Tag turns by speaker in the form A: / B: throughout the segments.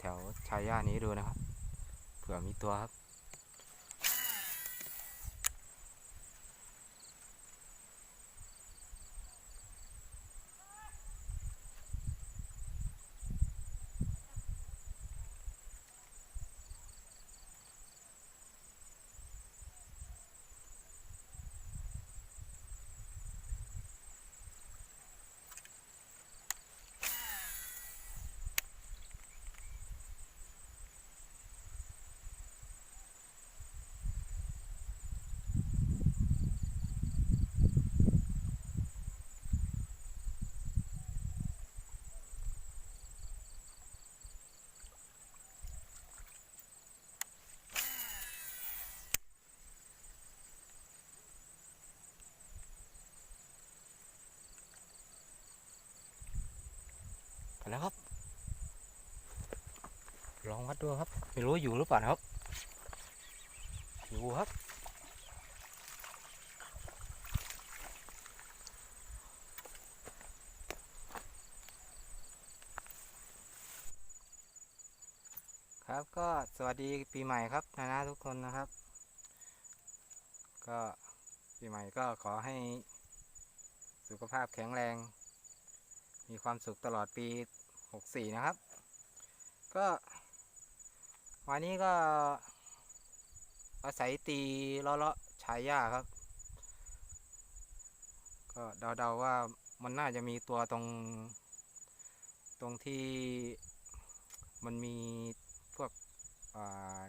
A: แถวๆชายย่านี้ดูนะครับ เผื่อมีตัวครับ ลองวัดดูครับ ไม่รู้อยู่หรือเปล่านะครับ อยู่ครับ ครับก็สวัสดีปีใหม่ครับนะนะทุกคนนะครับ ก็ปีใหม่ก็ขอให้สุขภาพแข็งแรง มีความสุขตลอดปี 64 นะครับ ก็ วันนี้ก็ อาศัยตีล้อเลาะๆชายหญ้าครับ ก็เดาๆว่ามันน่าจะมีตัวตรง ตรงที่มันมีพวกอ่า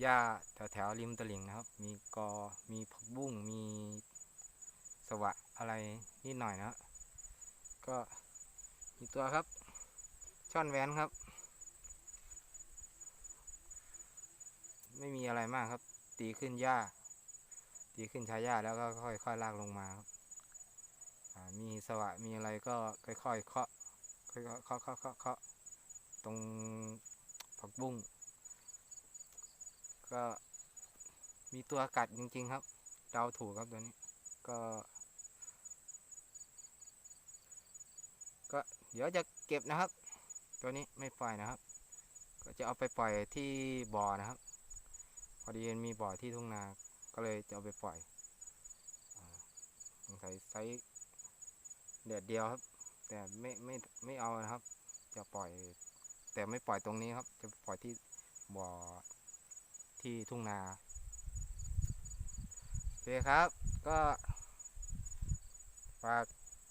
A: หญ้าแถวแถวๆริมตลิ่งนะครับ มีกอ มีผักบุ้ง มีสวะอะไรนิดหน่อยนะครับก็มีตัวครับ ช่อนแหวนครับ ไม่มีอะไรมากครับ ตีขึ้นหญ้า ตีขึ้นชายหญ้าแล้วก็ค่อยๆลากลงมาครับมีสวะมีอะไรก็ค่อยๆเคาะค่อยๆเคาะเคาะเคาะเคาะตรงผักบุ้งก็มีตัวกัดจริง ๆ ครับเดาถูกครับตัวนี้ ก็ ก็เดี๋ยวจะเก็บนะครับ ตัวนี้ไม่ปล่อยนะครับ ก็จะเอาไปปล่อยที่บ่อนะครับ พอดีมันมีบ่อที่ทุ่งนา ก็เลยจะเอาไปปล่อยสงสัยไซส์เดือดเดียวครับ แต่ไม่ไม่ไม่เอานะครับ จะปล่อย แต่ไม่ปล่อยตรงนี้ครับ จะปล่อยที่บ่อที่ทุ่งนาโอเคครับ ก็ฝาก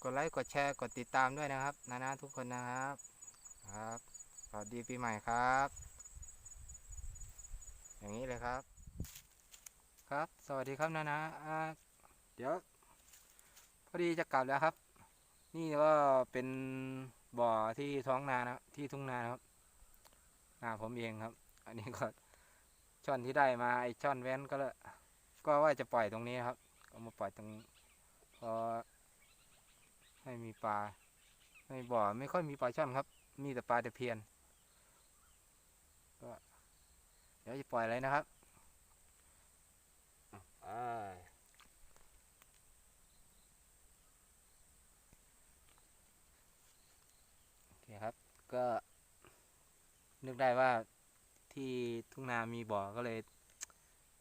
A: กดไลค์กดแชร์กดติดตามด้วยนะครับ นะนะทุกคนนะครับ ครับ สวัสดีปีใหม่ครับ อย่างนี้เลยครับ ครับ สวัสดีครับนะนะอ่าเดี๋ยว พอดีจะกลับแล้วครับ นี่ก็เป็นบ่อที่ท้องนานะที่ทุ่งนานครับนาผมเองครับ อันนี้ก็ช่อนที่ได้มาไอช่อนแว้นก็เลยก็ว่าจะปล่อยตรงนี้ครับก็มาปล่อยตรงนี้พอให้มีปลาในบ่อไม่ค่อยมีปลาช่อนครับ มีแต่ปลาตะเพียนก็ ดี๋ยวจะปล่อยอะไรนะครับโอเคครับ ก็นึกได้ว่าที่ทุ่งนามีบ่อก็เลย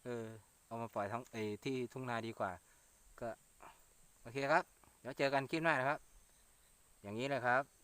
A: เออ เอามาปล่อยท้องเอที่ทุ่งนาดีกว่า ก็ โอเคครับ เดี๋ยวเจอกันคลิปหน้านะครับ อย่างนี้เลยครับ